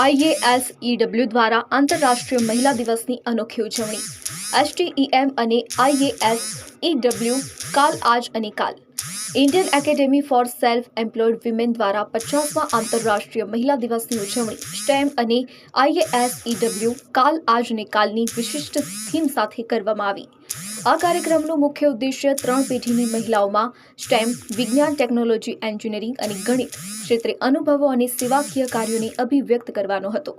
IAS EW દ્વારા આંતરરાષ્ટ્રીય મહિલા દિવસની અનોખી ઉજવણી. એસટીઈએમ અને આઈએએસઈડબ્લ્યુ કાલ, આજ અને કાલ. Indian academy for self employed women દ્વારા પચાસમાં આંતરરાષ્ટ્રીય મહિલા દિવસની ઉજવણી. સ્ટેમ અને આઈએએસઈડબ્લ્યુ કાલ, આજ અને કાલની વિશિષ્ટ થીમ સાથે કરવામાં આવી. આ કાર્યક્રમનો મુખ્ય ઉદ્દેશ્ય ત્રણ પેઢીની મહિલાઓમાં સ્ટેમ વિજ્ઞાન, ટેકનોલોજી, એન્જિનિયરિંગ અને ગણિત ક્ષેત્રે અનુભવો અને સેવાકીય કાર્યોને અભિવ્યક્ત કરવાનો હતો.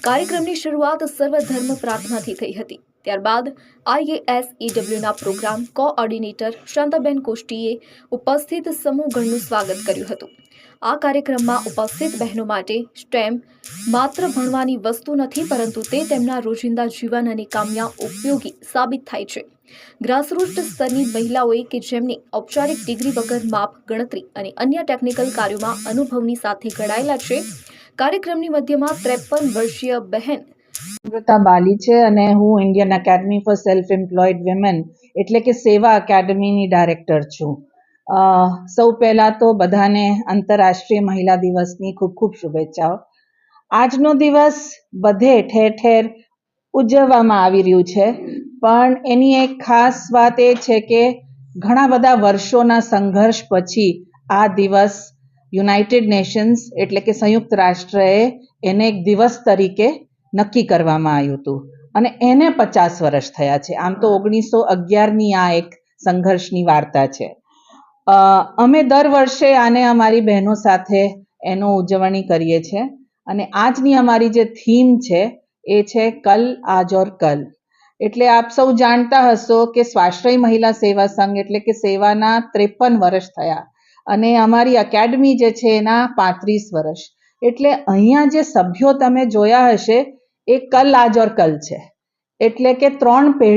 કાર્યક્રમની શરૂઆત સર્વધર્મ પ્રાર્થનાથી થઈ હતી. ત્યારબાદ આઈએએસ ઈડબ્લ્યુના પ્રોગ્રામ કોઓર્ડિનેટર શાંતાબેન કોષ્ટીએ ઉપસ્થિત સમૂહગણનું સ્વાગત કર્યું હતું. આ કાર્યક્રમમાં ઉપસ્થિત બહેનો માટે સ્ટેમ માત્ર ભણવાની વસ્તુ નથી, પરંતુ તે તેમના રોજિંદા જીવન અને કામમાં ઉપયોગી સાબિત થાય છે. ગ્રાસરૂટ સ્તરની મહિલાઓએ કે જેમને ઔપચારિક ડિગ્રી વગર માપ, ગણતરી અને અન્ય ટેકનિકલ કાર્યોમાં અનુભવની સાથે ઘડાયેલા છે, કાર્યક્રમની મધ્યમાં ત્રેપન વર્ષીય બહેન અમૃતા બાલી છે અને હું Indian academy for self employed women એટલે કે સેવા એકેડમીની ડાયરેક્ટર છું. સૌ પહેલાં તો બધાને આંતરરાષ્ટ્રીય મહિલા દિવસની ખૂબ ખૂબ શુભેચ્છાઓ. આજનો દિવસ બધે ઠેર ઠેર ઉજવવામાં આવી રહ્યું છે, પણ એની એક ખાસ વાત એ છે કે ઘણા બધા વર્ષોના સંઘર્ષ પછી આ દિવસ યુનાઇટેડ નેશન્સ એટલે કે સંયુક્ત રાષ્ટ્રએ એને એક દિવસ તરીકે નક્કી કરવામાં આવ્યું હતું. અને એને પચાસ વર્ષ થયા છે. આમ તો ઓગણીસો અગિયારની આ એક સંઘર્ષની વાર્તા છે. અમે દર વર્ષે આને અમારી બહેનો સાથે એનો ઉજવણી કરીએ છીએ અને આજની અમારી જે થીમ છે એ છે કલ આજ ઓર કલ. એટલે આપ સૌ જાણતા હશો કે સ્વાશ્રય મહિલા સેવા સંઘ એટલે કે સેવાના ત્રેપન વર્ષ થયા. અને અમારી એકેડમી જે છે એના પાંત્રીસ વર્ષ. એટલે અહીંયા જે સભ્યો તમે જોયા હશે એ કલ આજ ઓર કલ છે. એટલે કે ત્રણ પેઢી